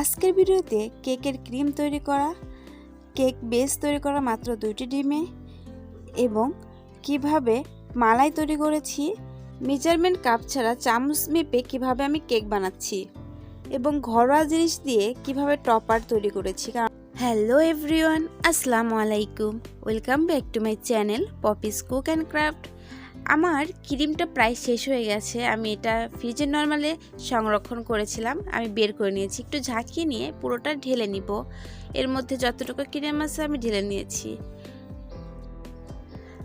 আজকের ভিডিওতে কেকের ক্রিম তৈরি করা, কেক বেস তৈরি করা মাত্র দুইটি ডিমে এবং কীভাবে মালাই তৈরি করেছি, মেজারমেন্ট কাপ ছাড়া চামচ মেপে কীভাবে আমি কেক বানাচ্ছি এবং ঘরোয়া জিনিস দিয়ে কীভাবে টপার তৈরি করেছি। হ্যালো এভরিওয়ান, আসসালামু আলাইকুম। Welcome back to my channel Poppy's cook and craft. আমার ক্রিমটা প্রায় শেষ হয়ে গেছে। আমি এটা ফ্রিজের নর্মালে সংরক্ষণ করেছিলাম। আমি বের করে নিয়েছি। একটু ঝাঁকিয়ে নিয়ে পুরোটা ঢেলে নিব। এর মধ্যে যতটুকু ক্রিম আছে আমি ঢেলে নিয়েছি।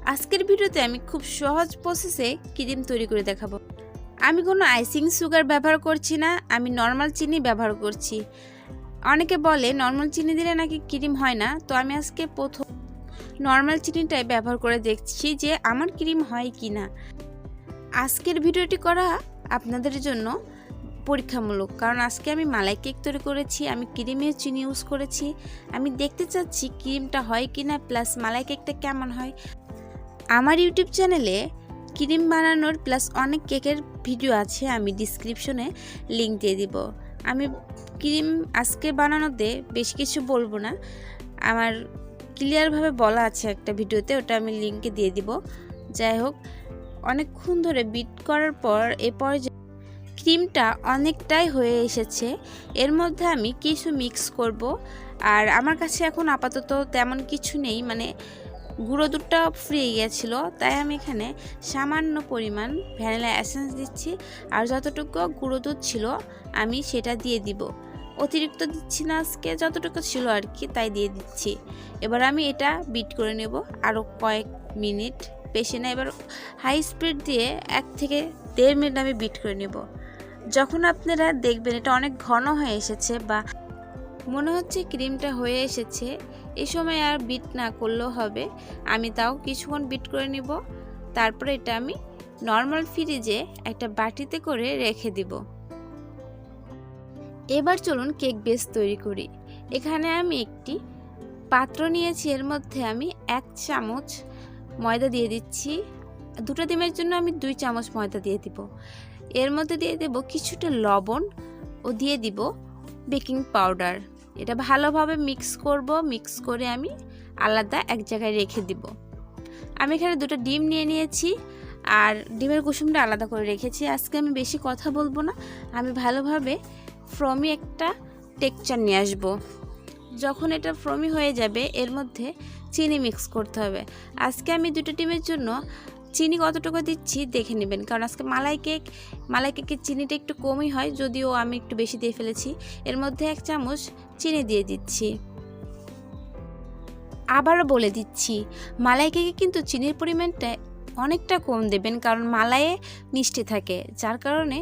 আজকের ভিডিওতে আমি খুব সহজ প্রসেসে ক্রিম তৈরি করে দেখাবো। আমি কোনো আইসিং সুগার ব্যবহার করছি না। আমি নর্মাল চিনি ব্যবহার করছি। অনেকে বলে নর্মাল চিনি দিলে নাকি ক্রিম হয় না। তো আমি আজকে প্রথম নর্মাল চিনিটাই ব্যবহার করে দেখছি যে আমার ক্রিম হয় কি না আজকের ভিডিওটি করা আপনাদের জন্য পরীক্ষামূলক, কারণ আজকে আমি মালাই কেক তৈরি করেছি, আমি ক্রিমের চিনি ইউজ করেছি, আমি দেখতে চাচ্ছি ক্রিমটা হয় কি না প্লাস মালাই কেকটা কেমন হয়। আমার ইউটিউব চ্যানেলে ক্রিম বানানোর প্লাস অনেক কেকের ভিডিও আছে, আমি ডিসক্রিপশনে লিঙ্ক দিয়ে দিব। আমি ক্রিম আজকে বানানোতে বেশ কিছু বলব না। আমার ক্লিয়ারভাবে বলা আছে একটা ভিডিওতে, ওটা আমি লিঙ্কে দিয়ে দিব। যাই হোক, অনেকক্ষণ ধরে বিট করার পর এ পর্যায়ে ক্রিমটা অনেকটাই হয়ে এসেছে। এর মধ্যে আমি কিছু মিক্স করব। আর আমার কাছে এখন আপাতত তেমন কিছু নেই মানে গুঁড়ো দুধটা ফ্রি গিয়েছিল। তাই আমি এখানে সামান্য পরিমাণ ভ্যানিলা অ্যাসেন্স দিচ্ছি। আর যতটুকু গুঁড়ো দুধ ছিল, আমি সেটা দিয়ে দিব। অতিরিক্ত দিচ্ছি না আজকে, যতটুকু ছিল আর কি, তাই দিয়ে দিচ্ছি। এবার আমি এটা বিট করে নেব আরও কয়েক মিনিট। বেশি না, এবার হাই স্পিড দিয়ে এক থেকে দেড় মিনিট আমি বিট করে নেব। যখন আপনারা দেখবেন এটা অনেক ঘন হয়ে এসেছে বা মনে হচ্ছে ক্রিমটা হয়ে এসেছে এই সময় আর বিট না করলেও হবে। আমি তাও কিছুক্ষণ বিট করে নিব। তারপরে এটা আমি নর্মাল ফ্রিজে একটা বাটিতে করে রেখে দিব। এবার চলুন কেক বেস তৈরি করি। এখানে আমি একটি পাত্র নিয়েছি, এর মধ্যে আমি এক চামচ ময়দা দিয়ে দিচ্ছি। দুটো ডিমের জন্য আমি দুই চামচ ময়দা দিয়ে দিব। এর মধ্যে দিয়ে দেব কিছুটা লবণ ও দিয়ে দিব বেকিং পাউডার। এটা ভালোভাবে মিক্স করব, মিক্স করে আমি আলাদা এক জায়গায় রেখে দিব। আমি এখানে দুটো ডিম নিয়ে নিয়েছি আর ডিমের কুসুমটা আলাদা করে রেখেছি। আজকে আমি বেশি কথা বলব না। আমি ভালোভাবে ফ্রমি একটা টেক্সচার নিয়ে আসব। যখন এটা ফ্রমি হয়ে যাবে, এর মধ্যে চিনি মিক্স করতে হবে। আজকে আমি দুটো ডিমের জন্য চিনি কতটুকু দিচ্ছি দেখে নেবেন। কারণ আজকে মালাই কেক, মালাই কেকের চিনিটা একটু কমই হয়, যদিও আমি একটু বেশি দিয়ে ফেলেছি। এর মধ্যে এক চামচ চিনি দিয়ে দিচ্ছি। আবারও বলে দিচ্ছি, মালাই কেকে কিন্তু চিনির পরিমাণটা অনেকটা কম দেবেন, কারণ মালাইয়ে মিষ্টি থাকে। যার কারণে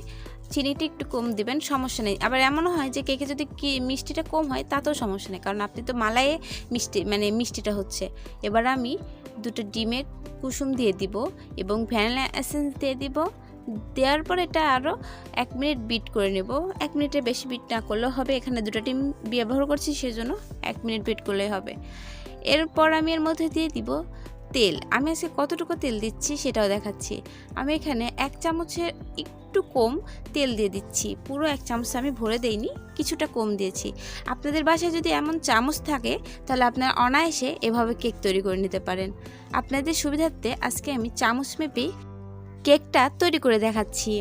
চিনিটা একটু কম দিবেন, সমস্যা নেই। আবার এমনও হয় যে কেকে যদি কি মিষ্টিটা কম হয়, তাতেও সমস্যা নেই। কারণ আপনি তো মালাইয়ে মিষ্টি মানে মিষ্টিটা হচ্ছে। এবার আমি দুটো ডিমের কুসুম দিয়ে দিব এবং ভ্যানিলা এসেন্স দিয়ে দিব। দেওয়ার পর এটা আরও এক মিনিট বিট করে নেব। এক মিনিটের বেশি বিট না করলেও হবে। এখানে দুটো ডিম ব্যবহার করছি, সেজন্য এক মিনিট বিট করলেই হবে। এরপর আমি এর মধ্যে দিয়ে দিব তেল। আমি আজকে কতটুকু তেল দিচ্ছি সেটাও দেখাচ্ছি। আমি এখানে এক চামচের একটু কম তেল দিয়ে দিচ্ছি। পুরো এক চামচ আমি ভরে দেইনি, কিছুটা কম দিয়েছি। আপনাদের বাসায় যদি এমন চামচ থাকে, তাহলে আপনারা অনায়াসে এভাবে কেক তৈরি করে নিতে পারেন। আপনাদের সুবিধার্থে আজকে আমি চামচ মেপেই কেকটা তৈরি করে দেখাচ্ছি।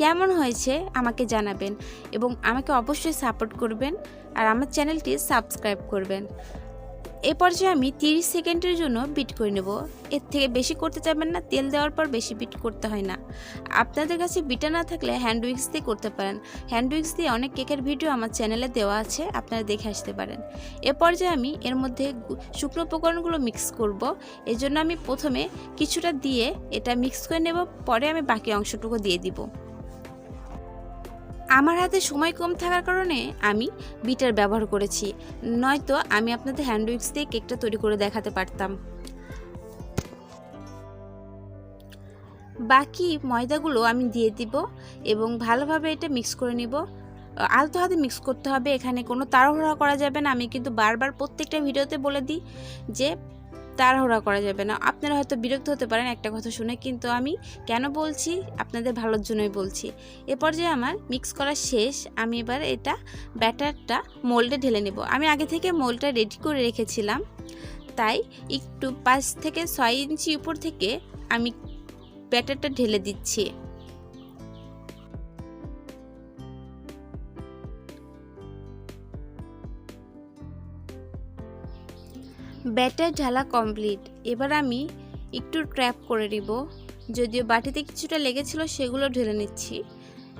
কেমন হয়েছে আমাকে জানাবেন এবং আমাকে অবশ্যই সাপোর্ট করবেন আর আমার চ্যানেলটি সাবস্ক্রাইব করবেন। এ পর্যায়ে আমি 30 সেকেন্ডের জন্য বিট করে নেব। এর থেকে বেশি করতে চাইবেন না, তেল দেওয়ার পর বেশি বিট করতে হয় না। আপনাদের কাছে বিটা না থাকলে হ্যান্ড উইক্স দিয়ে করতে পারেন। হ্যান্ড উইক্স দিয়ে অনেক কেকের ভিডিও আমার চ্যানেলে দেওয়া আছে, আপনারা দেখে আসতে পারেন। এ পর্যায়ে আমি এর মধ্যে শুকনো উপকরণগুলো মিক্স করব। এর জন্য আমি প্রথমে কিছুটা দিয়ে এটা মিক্স করে নেব, পরে আমি বাকি অংশটুকু দিয়ে দিব। আমার হাতে সময় কম থাকার কারণে আমি বিটার ব্যবহার করেছি। নয়তো আমি আপনাদের হ্যান্ড উইক্স দিয়ে কেকটা তৈরি করে দেখাতে পারতাম। বাকি ময়দাগুলো আমি দিয়ে দিব এবং ভালোভাবে এটা মিক্স করে নিব। আলতো হাতে মিক্স করতে হবে, এখানে কোনো তাড়াহুড়া করা যাবে না। আমি কিন্তু বারবার প্রত্যেকটা ভিডিওতে বলে দিই যে তাড়াহুড়া করা যাবে না। আপনারা হয়তো বিরক্ত হতে পারেন একটা কথা শুনে, কিন্তু আমি কেন বলছি? আপনাদের ভালোর জন্যই বলছি। এ পর্যায়ে আমার মিক্স করা শেষ। আমি এবার এটা ব্যাটারটা মোল্ডে ঢেলে নেব। আমি আগে থেকে মোল্ডটা রেডি করে রেখেছিলাম। তাই একটু পাঁচ থেকে ছয় ইঞ্চি উপর থেকে আমি ব্যাটারটা ঢেলে দিচ্ছি। ব্যাটার ঢালা কমপ্লিট এবার আমি একটু ট্র্যাপ করে নিব। যদিও বাটিতে কিছুটা লেগেছিল, সেগুলো ঢেলে নিচ্ছি।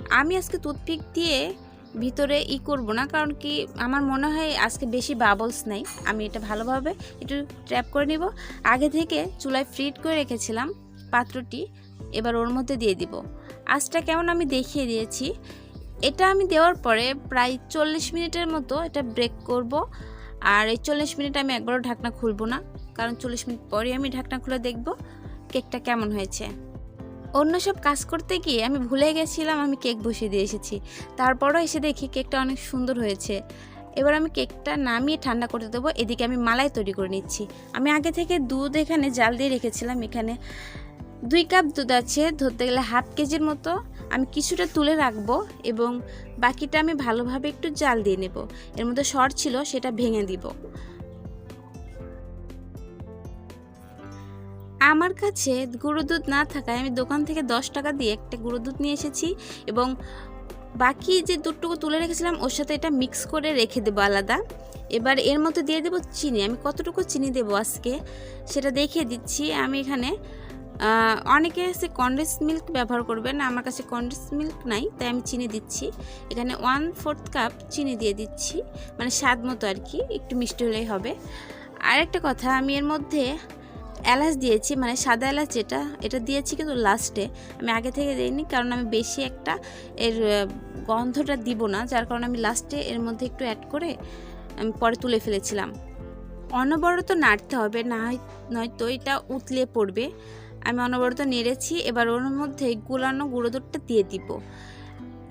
আমি আজকে টুথপিক দিয়ে ভিতরে ই করব না, কারণ কি আমার মনে হয় আজকে বেশি বাবলস নাই। আমি এটা ভালোভাবে একটু ট্র্যাপ করে নিব। আগে থেকে চুলায় ফ্রিট করে রেখেছিলাম পাত্রটি, এবার ওর মধ্যে দিয়ে দিব। আজটা কেমন আমি দেখিয়ে দিয়েছি। এটা আমি দেওয়ার পরে প্রায় চল্লিশ মিনিটের মতো এটা ব্রেক করব। আর এই চল্লিশ মিনিট আমি একবারও ঢাকনা খুলবো না, কারণ চল্লিশ মিনিট পরে আমি ঢাকনা খুলে দেখব কেকটা কেমন হয়েছে। অন্য সব কাজ করতে গিয়ে আমি ভুলে গেছিলাম আমি কেক বসিয়ে দিয়ে এসেছি। তারপরও এসে দেখি কেকটা অনেক সুন্দর হয়েছে। এবার আমি কেকটা নামিয়ে ঠান্ডা করতে দেবো, এদিকে আমি মালাই তৈরি করে নিচ্ছি। আমি আগে থেকে দুধ এখানে জাল দিয়ে রেখেছিলাম, এখানে দুই কাপ দুধ আছে, ধরতে গেলে হাফ কেজির মতো। আমি কিছুটা তুলে রাখব এবং বাকিটা আমি ভালোভাবে একটু জাল দিয়ে নেব। এর মধ্যে শর্ট ছিল, সেটা ভেঙে দিব। আমার কাছে গুঁড়ো দুধ না থাকায় আমি দোকান থেকে দশ টাকা দিয়ে একটা গুঁড়ো দুধ নিয়ে এসেছি এবং বাকি যে দুধটুকু তুলে রেখেছিলাম, ওর সাথে এটা মিক্স করে রেখে দেবো আলাদা। এবার এর মধ্যে দিয়ে দেবো চিনি। আমি কতটুকু চিনি দেবো আজকে? সেটা দেখিয়ে দিচ্ছি। আমি এখানে অনেকে আছে কন্ডেন্স মিল্ক ব্যবহার করবেন, আমার কাছে কন্ডেন্স মিল্ক নাই, তাই আমি চিনি দিচ্ছি। এখানে ওয়ান ফোর্থ কাপ চিনি দিয়ে দিচ্ছি মানে স্বাদ মতো আর কি, একটু মিষ্টি হলেই হবে। আর একটা কথা, আমি এর মধ্যে এলাচ দিয়েছি মানে সাদা এলাচ যেটা, এটা দিয়েছি কিন্তু লাস্টে আমি আগে থেকে দিইনি, কারণ আমি বেশি একটা এর গন্ধটা দিব না, যার কারণে আমি লাস্টে এর মধ্যে একটু অ্যাড করে আমি পরে তুলে ফেলেছিলাম। অনবরত নাড়তে হবে, না নয়তো এটা উতলে পড়বে। আমি অনবরত নেড়েছি, এবার ওর মধ্যে গুলানো গুঁড়ো দুধটা দিয়ে দিব।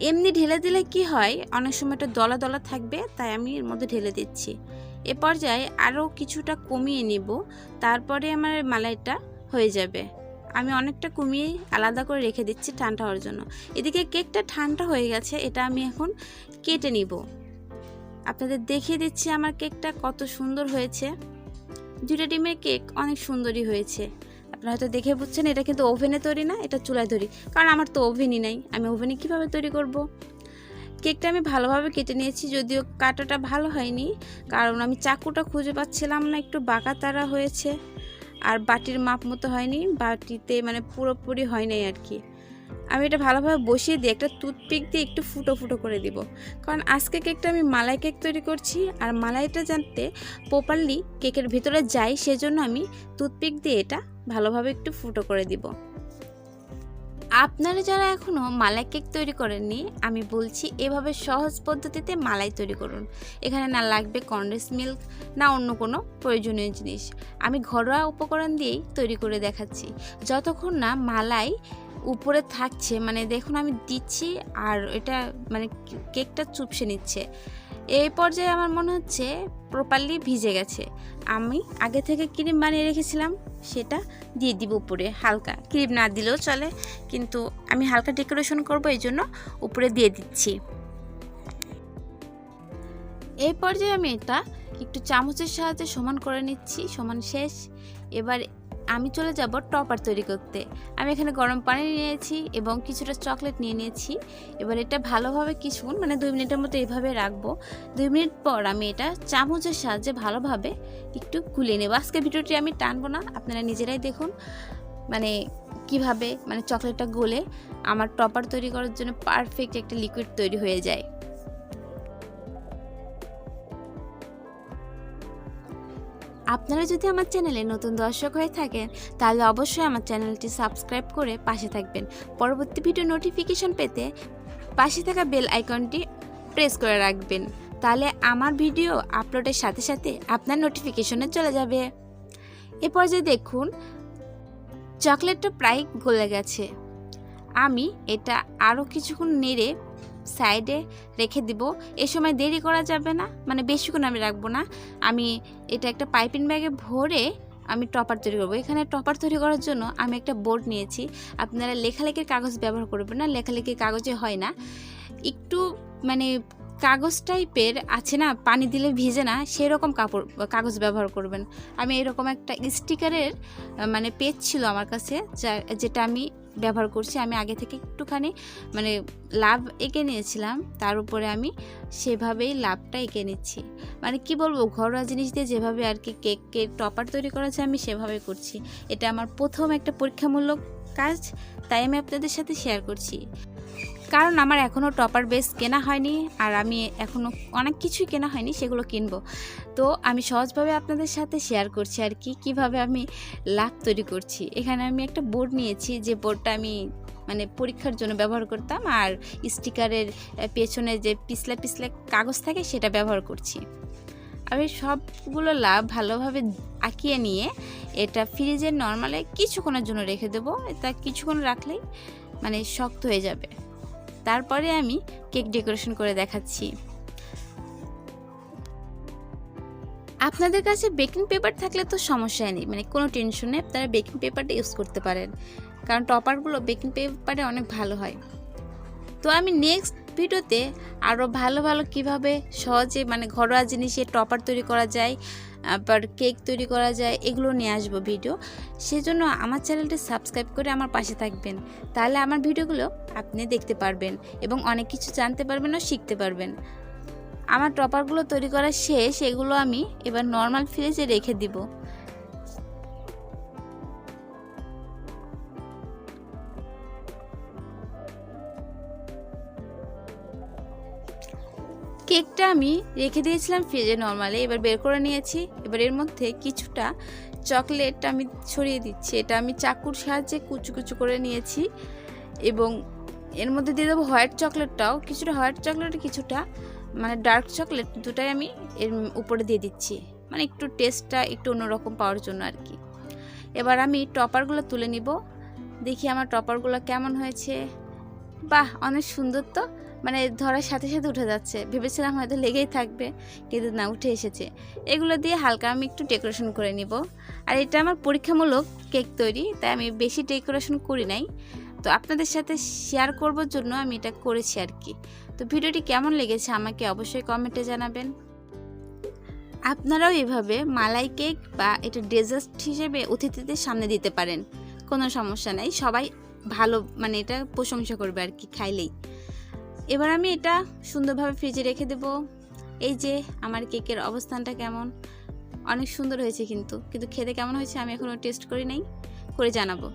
এমনি ঢেলে দিলে কি হয়, অনেক সময় এটা দলা দলা থাকবে, তাই আমি এর মধ্যে ঢেলে দিচ্ছি। এ পর্যায়ে আরও কিছুটা কমিয়ে নিব, তারপরে আমার মালাইটা হয়ে যাবে। আমি অনেকটা কমিয়ে আলাদা করে রেখে দিচ্ছি ঠান্ডা হওয়ার জন্য। এদিকে কেকটা ঠান্ডা হয়ে গেছে, এটা আমি এখন কেটে নিব। আপনাদের দেখিয়ে দিচ্ছি আমার কেকটা কত সুন্দর হয়েছে। দুইটা ডিমের কেক অনেক সুন্দরই হয়েছে। আপনারা হয়তো দেখে বুঝছেন, এটা কিন্তু ওভেনে তৈরি না, এটা চুলায় তৈরি। কারণ আমার তো ওভেনই নাই, আমি ওভেনে কীভাবে তৈরি করব? কেকটা আমি ভালোভাবে কেটে নিয়েছি, যদিও কাটাটা ভালো হয়নি, কারণ আমি চাকুটা খুঁজে পাচ্ছিলাম না, একটু বাঁকা তারা হয়েছে, আর বাটির মাপ মতো হয়নি, বাটিতে মানে পুরোপুরি হয় নাই আর কি। আমি এটা ভালোভাবে বসিয়ে দিয়ে একটা টুথপিক দিয়ে একটু ফুটো ফুটো করে দিব। কারণ আজকে কেকটা আমি মালাই কেক তৈরি করছি আর মালাইটা জানতে প্রপারলি কেকের ভিতরে যাই সেজন্য আমি টুথপিক দিয়ে এটা ভালোভাবে একটু ফুটো করে দিব। আপনারা যারা এখনও মালাই কেক তৈরি করেননি, আমি বলছি এভাবে সহজ পদ্ধতিতে মালাই তৈরি করুন। এখানে না লাগবে কন্ডেন্স মিল্ক না অন্য কোনো প্রয়োজনীয় জিনিস। আমি ঘরোয়া উপকরণ দিয়েই তৈরি করে দেখাচ্ছি। যতক্ষণ না মালাই উপরে থাকছে মানে দেখুন আমি দিচ্ছি আর এটা মানে কেকটা চুপসে নিচ্ছে। এই পর্যায়ে আমার মনে হচ্ছে প্রপারলি ভিজে গেছে। আমি আগে থেকে ক্রিম বানিয়ে রেখেছিলাম, সেটা দিয়ে দিব উপরে হালকা। ক্রিম না দিলেও চলে, কিন্তু আমি হালকা ডেকোরেশন করব, এই জন্য উপরে দিয়ে দিচ্ছি। এই পর্যায়ে আমি এটা একটু চামচের সাহায্যে সমান করে নিচ্ছি, সমান শেষ। এবার আমি চলে যাব টপার তৈরি করতে। আমি এখানে গরম পানি নিয়েছি এবং কিছুটা চকলেট নিয়ে নিয়েছি। এবার এটা ভালোভাবে কিছুক্ষণ মানে দুই মিনিটের মতো এইভাবে রাখব। দুই মিনিট পর আমি এটা চামচের সাহায্যে ভালোভাবে একটু গুলিয়ে নেব। আজকে ভিডিওটি আমি টানবো না, আপনারা নিজেরাই দেখুন। মানে কীভাবে মানে চকলেটটা গলে আমার টপার তৈরি করার জন্য পারফেক্ট একটা লিকুইড তৈরি হয়ে যায়। আপনারা যদি আমার চ্যানেলে নতুন দর্শক হয়ে থাকেন, তাহলে অবশ্যই আমার চ্যানেলটি সাবস্ক্রাইব করে পাশে থাকবেন। পরবর্তী ভিডিও নোটিফিকেশন পেতে পাশে থাকা বেল আইকনটি প্রেস করে রাখবেন। তাহলে আমার ভিডিও আপলোডের সাথে সাথে আপনার নোটিফিকেশনে চলে যাবে। এ পর্যায়ে দেখুন, চকলেটটা প্রায় গলে গেছে। আমি এটা আরও কিছুক্ষণ নেড়ে সাইডে রেখে দিব। এ সময় দেরি করা যাবে না মানে বেশিক্ষণ আমি রাখব না। আমি এটা একটা পাইপিং ব্যাগে ভরে আমি টপার তৈরি করব। এখানে টপার তৈরি করার জন্য আমি একটা বোর্ড নিয়েছি। আপনারা লেখালেখির কাগজ ব্যবহার করবেন না, লেখালেখির কাগজে হয় না। একটু মানে কাগজ টাইপের আছে না, পানি দিলে ভিজে না, সেরকম কাপড়, কাগজ ব্যবহার করবেন। আমি এরকম একটা স্টিকারের মানে পেজ ছিল আমার কাছে, যা, যেটা আমি ব্যবহার করছি। আমি আগে থেকে একটুখানি মানে লাভ এঁকে নিয়েছিলাম। তার উপরে আমি সেভাবেই লাভটা এঁকে নিচ্ছি। মানে কি বলব, ঘরোয়া জিনিস দিয়ে যেভাবে আর কি কেক টপার তৈরি করা যায়, আমি সেভাবে করছি। এটা আমার প্রথম একটা পরীক্ষামূলক কাজ, তাই আমি আপনাদের সাথে শেয়ার করছি। কারণ আমার এখনও টপার বেস কেনা হয়নি আর আমি এখনও অনেক কিছুই কেনা হয়নি, সেগুলো কিনবো। তো আমি সহজভাবে আপনাদের সাথে শেয়ার করছি আর কি, কীভাবে আমি লাভ তৈরি করছি। এখানে আমি একটা বোর্ড নিয়েছি যে বোর্ডটা আমি মানে পরীক্ষার জন্য ব্যবহার করতাম আর স্টিকারের পেছনে যে পিছলা পিছলা কাগজ থাকে সেটা ব্যবহার করছি। আমি সবগুলো লাভ ভালোভাবে আঁকিয়ে নিয়ে এটা ফ্রিজের নর্মালে কিছুক্ষণের জন্য রেখে দেবো। এটা কিছুক্ষণ রাখলেই মানে শক্ত হয়ে যাবে। তারপরে আমি কেক ডেকোরেশন করে দেখাচ্ছি। আপনাদের কাছে বেকিং পেপার থাকলে তো সমস্যাই নেই মানে কোনো টেনশন নেই আপনারা বেকিং পেপারটা ইউজ করতে পারেন। কারণ টপারগুলো বেকিং পেপারে অনেক ভালো হয়। তো আমি নেক্সট ভিডিওতে আরও ভালো ভালো কীভাবে সহজে মানে ঘরোয়া জিনিসে টপার তৈরি করা যায়, আবার কেক তৈরি করা যায়, এগুলো নিয়ে আসব ভিডিও। সেজন্য আমার চ্যানেলটি সাবস্ক্রাইব করে আমার পাশে থাকবেন। তাহলে আমার ভিডিওগুলো আপনি দেখতে পারবেন এবং অনেক কিছু জানতে পারবেন ও শিখতে পারবেন। আমার টপারগুলো তৈরি করা শেষ, এগুলো আমি এবার নর্মাল ফ্রিজে রেখে দিব। কেকটা আমি রেখে দিয়েছিলাম ফ্রিজে নর্মালি, এবার বের করে নিয়েছি। এবার এর মধ্যে কিছুটা চকলেট আমি ছড়িয়ে দিচ্ছি। এটা আমি চাকুর সাহায্যে কুচু কুচু করে নিয়েছি এবং এর মধ্যে দিয়ে দেবো হোয়াইট চকলেটটাও। কিছুটা হোয়াইট চকলেট কিছুটা মানে ডার্ক চকলেট দুটাই আমি এর উপরে দিয়ে দিচ্ছি। মানে একটু টেস্টটা একটু অন্যরকম পাওয়ার জন্য আর কি। এবার আমি টপারগুলো তুলে নিব। দেখি আমার টপারগুলো কেমন হয়েছে। বাহ, অনেক সুন্দর তো। মানে ধরার সাথে সাথে উঠে যাচ্ছে। ভেবেছিলাম হয়তো লেগেই থাকবে, কিন্তু না, উঠে এসেছে। এগুলো দিয়ে হালকা আমি একটু ডেকোরেশন করে নিব। আর এটা আমার পরীক্ষামূলক কেক তৈরি, তাই আমি বেশি ডেকোরেশন করি নাই। তো আপনাদের সাথে শেয়ার করবার জন্য আমি এটা করেছি আর কি। তো ভিডিওটি কেমন লেগেছে আমাকে অবশ্যই কমেন্টে জানাবেন। আপনারাও এভাবে মালাই কেক বা এটা ডেজার্ট হিসেবে অতিথিদের সামনে দিতে পারেন। কোনো সমস্যা নাই, সবাই ভালো মানে এটা প্রশংসা করবে আর কি, খাইলেই। এবার আমি এটা সুন্দরভাবে ফ্রিজে রেখে দেব। এই যে আমার কেকের অবস্থানটা কেমন? অনেক সুন্দর হয়েছে কিন্তু। কিন্তু খেতে কেমন হয়েছে আমি এখনও টেস্ট করি নাই। করে জানাব।